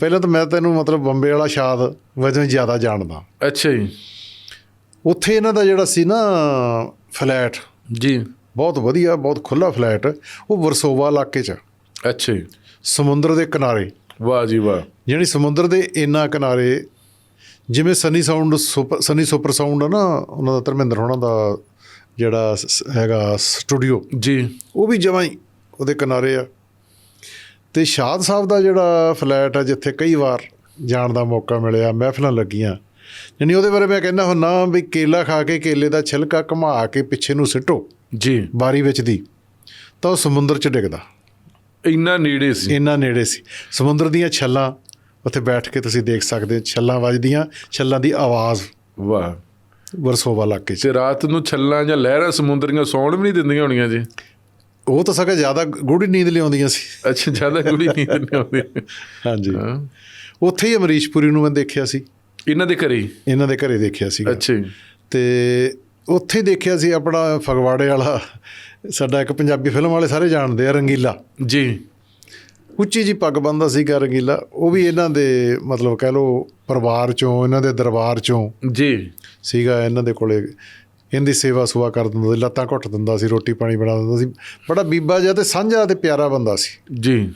ਪਹਿਲਾਂ ਤਾਂ ਮੈਂ ਤੈਨੂੰ ਮਤਲਬ ਬੰਬੇ ਵਾਲਾ ਸ਼ਾਦ ਵਜੋਂ ਜ਼ਿਆਦਾ ਜਾਣਦਾ। ਅੱਛਾ ਜੀ। ਉੱਥੇ ਇਹਨਾਂ ਦਾ ਜਿਹੜਾ ਸੀ ਨਾ ਫਲੈਟ। ਜੀ। ਬਹੁਤ ਵਧੀਆ ਬਹੁਤ ਖੁੱਲਾ ਫਲੈਟ ਉਹ ਵਰਸੋਵਾ ਇਲਾਕੇ 'ਚ। ਅੱਛਾ ਜੀ। ਸਮੁੰਦਰ ਦੇ ਕਿਨਾਰੇ। ਵਾਹ ਜੀ ਵਾਹ। ਜਿਹੜੀ ਸਮੁੰਦਰ ਦੇ ਇੰਨਾ ਕਿਨਾਰੇ ਜਿਵੇਂ Sunny Sound Super Sunny Super Sound ਆ ਨਾ ਉਹਨਾਂ ਦਾ ਧਰਮਿੰਦਰ ਹੋਣਾ ਦਾ ਜਿਹੜਾ ਹੈਗਾ ਸਟੂਡੀਓ। ਜੀ। ਉਹ ਵੀ ਜਮਾਂ ਹੀ ਉਹਦੇ ਕਿਨਾਰੇ ਆ। ਤੇ ਸ਼ਾਦ ਸਾਹਿਬ ਦਾ ਜਿਹੜਾ ਫਲੈਟ ਆ ਜਿੱਥੇ ਕਈ ਵਾਰ ਜਾਣ ਦਾ ਮੌਕਾ ਮਿਲਿਆ ਮਹਿਫਲਾਂ ਲੱਗੀਆਂ। ਯਾਨੀ ਉਹਦੇ ਬਾਰੇ ਮੈਂ ਕਹਿੰਦਾ ਹੁੰਨਾ ਵੀ ਕੇਲਾ ਖਾ ਕੇ ਕੇਲੇ ਦਾ ਛਿਲਕਾ ਘੁਮਾ ਕੇ ਪਿੱਛੇ ਨੂੰ ਸਿੱਟੋ ਜੀ। ਬਾਰੀ ਵਿੱਚ ਦੀ ਤਾਂ ਉਹ ਸਮੁੰਦਰ 'ਚ ਡਿੱਗਦਾ। ਇੰਨਾ ਨੇੜੇ ਸੀ। ਇੰਨਾ ਨੇੜੇ ਸੀ। ਸਮੁੰਦਰ ਦੀਆਂ ਛੱਲਾਂ ਉੱਥੇ ਬੈਠ ਕੇ ਤੁਸੀਂ ਦੇਖ ਸਕਦੇ ਹੋ ਛੱਲਾਂ ਵੱਜਦੀਆਂ ਛੱਲਾਂ ਦੀ ਆਵਾਜ਼ ਵਾਹ। ਵਰਸੋਵਾ ਇਲਾਕੇ 'ਚ। ਤੇ ਰਾਤ ਨੂੰ ਛੱਲਾਂ ਜਾਂ ਲਹਿਰਾਂ ਸਮੁੰਦਰੀਆਂ ਸੌਣ ਵੀ ਨਹੀਂ ਦਿੰਦੀਆਂ ਹੋਣੀਆਂ ਜੀ। ਉਹ ਤਾਂ ਸਗਾ ਜ਼ਿਆਦਾ ਗੂੜੀ ਨੀਂਦ ਲਿਆਉਂਦੀਆਂ ਸੀ। ਅੱਛਾ ਜ਼ਿਆਦਾ ਕੁੜੀ ਨੀਂਦ ਨਹੀਂ ਆਉਂਦੀ ਹਾਂਜੀ ਉੱਥੇ ਹੀ ਅਮਰੀਸ਼ਪੁਰੀ ਨੂੰ ਮੈਂ ਦੇਖਿਆ ਸੀ। ਇਹਨਾਂ ਦੇ ਘਰੇ? ਇਹਨਾਂ ਦੇ ਘਰੇ ਦੇਖਿਆ ਸੀ ਅੱਛਾ ਤੇ ਉੱਥੇ ਹੀ ਦੇਖਿਆ ਸੀ ਆਪਣਾ ਫਗਵਾੜੇ ਵਾਲਾ ਸਾਡਾ ਇੱਕ ਪੰਜਾਬੀ ਫਿਲਮ ਵਾਲੇ ਸਾਰੇ ਜਾਣਦੇ ਆ ਰੰਗੀਲਾ। ਜੀ। ਉੱਚੀ ਜੀ ਪੱਗ ਬੰਨਦਾ ਸੀਗਾ ਰੰਗੀਲਾ। ਉਹ ਵੀ ਇਹਨਾਂ ਦੇ ਮਤਲਬ ਕਹਿ ਲਓ ਪਰਿਵਾਰ ਚੋਂ ਇਹਨਾਂ ਦੇ ਦਰਬਾਰ ਚੋਂ ਜੀ। ਸੀਗਾ ਇਹਨਾਂ ਦੇ ਕੋਲੇ ਇਹਦੀ ਸੇਵਾ ਸੁਆ ਕਰ ਦਿੰਦਾ ਸੀ, ਲੱਤਾਂ ਘੁੱਟ ਦਿੰਦਾ ਸੀ, ਰੋਟੀ ਪਾਣੀ ਬਣਾ ਦਿੰਦਾ ਸੀ। ਬੜਾ ਬੀਬਾ ਜਿਹਾ ਤੇ ਸਾਂਝਾ ਤੇ ਪਿਆਰਾ ਬੰਦਾ ਸੀ। ਜੀ।